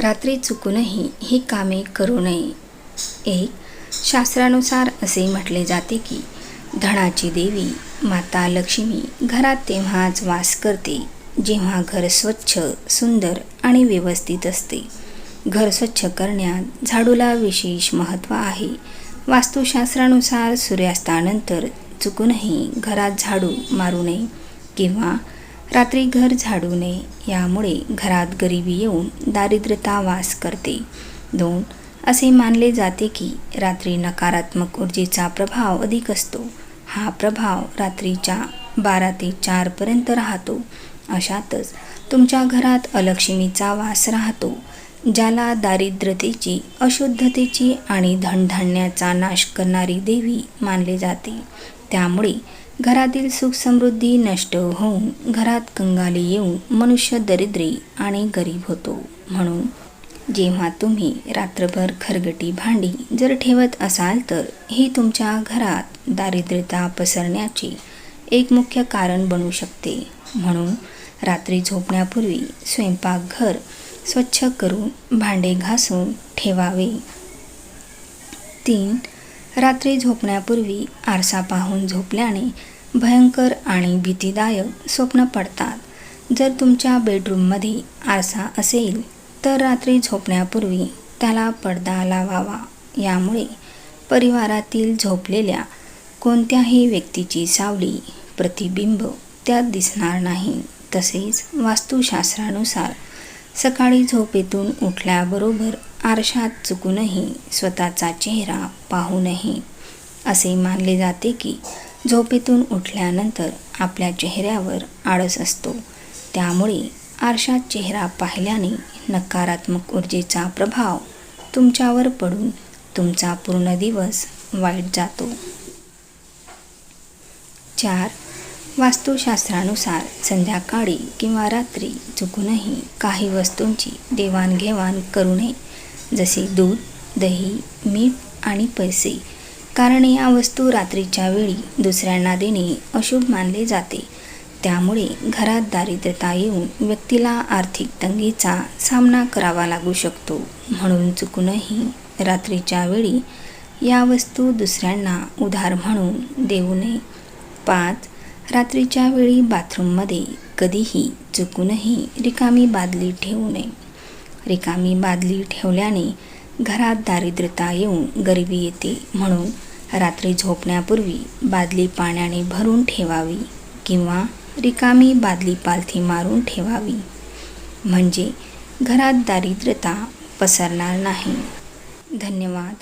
रात्री चुकूनही ही कामे करू नये. एक शास्त्रानुसार असे म्हटले जाते की धनाची देवी माता लक्ष्मी घरात तेव्हाच वास करते जेव्हा घर स्वच्छ सुंदर आणि व्यवस्थित असते. घर स्वच्छ करण्यात झाडूला विशेष महत्त्व आहे. वास्तुशास्त्रानुसार सूर्यास्तानंतर चुकूनही घरात झाडू मारू नये किंवा रात्री घर झाडू नये यामुळे घरात गरिबी येऊन दारिद्र्यता वास करते. दोन असे मानले जाते की रात्री नकारात्मक ऊर्जेचा प्रभाव अधिक असतो. हा प्रभाव रात्रीच्या बारा ते चारपर्यंत राहतो. अशातच तुमच्या घरात अलक्ष्मीचा वास राहतो ज्याला दारिद्र्यतेची अशुद्धतेची आणि धनधान्याचा नाश करणारी देवी मानले जाते. त्यामुळे घरातील सुख समृद्धी नष्ट होऊन घरात कंगाली येऊन मनुष्य दरिद्री आणि गरीब होतो. म्हणून जेव्हा तुम्ही रात्रभर खरगटी भांडी जर ठेवत असाल तर ही तुमच्या घरात दारिद्र्यता पसरण्याचे एक मुख्य कारण बनू शकते. म्हणून रात्री झोपण्यापूर्वी स्वयंपाकघर स्वच्छ करून भांडे घासून ठेवावे. तीन रात्री झोपण्यापूर्वी आरसा पाहून झोपल्याने भयंकर आणि भीतीदायक स्वप्न पडतात. जर तुमच्या बेडरूममध्ये आरसा असेल तर रात्री झोपण्यापूर्वी त्याला पडदा लावावा. यामुळे परिवारातील झोपलेल्या कोणत्याही व्यक्तीची सावली प्रतिबिंब त्यात दिसणार नाही. तसेच वास्तुशास्त्रानुसार सकाळी झोपेतून उठल्याबरोबर आरशात चुकूनही स्वतःचा चेहरा पाहू नये असे मानले जाते की झोपेतून उठल्यानंतर आपल्या चेहऱ्यावर आळस असतो. त्यामुळे आरशात चेहरा पाहिल्याने नकारात्मक ऊर्जेचा प्रभाव तुमच्यावर पडून तुमचा पूर्ण दिवस वाईट जातो. चार. वास्तुशास्त्रानुसार संध्याकाळी किंवा रात्री चुकूनही काही वस्तूंची देवाणघेवाण करू नये. जसे दूध दही मीठ आणि पैसे. कारण या वस्तू रात्रीच्या वेळी दुसऱ्यांना देणे अशुभ मानले जाते. त्यामुळे घरात दारिद्र्यता येऊन व्यक्तीला आर्थिक तंगीचा सामना करावा लागू शकतो. म्हणून चुकूनही रात्रीच्या वेळी या वस्तू दुसऱ्यांना उधार म्हणून देऊ नये. पाच रात्रीच्या वेळी बाथरूममध्ये कधीही चुकूनही रिकामी बादली ठेवू नये. रिकामी बादली ठेवल्याने घरात दारिद्र्यता येऊन गरिबी येते म्हणून रात्री झोपण्यापूर्वी बादली पाण्याने भरून ठेवावी किंवा रिकामी बादली पालथी मारून ठेवावी. म्हणजे घरात दारिद्र्यता पसरणार नाही. धन्यवाद.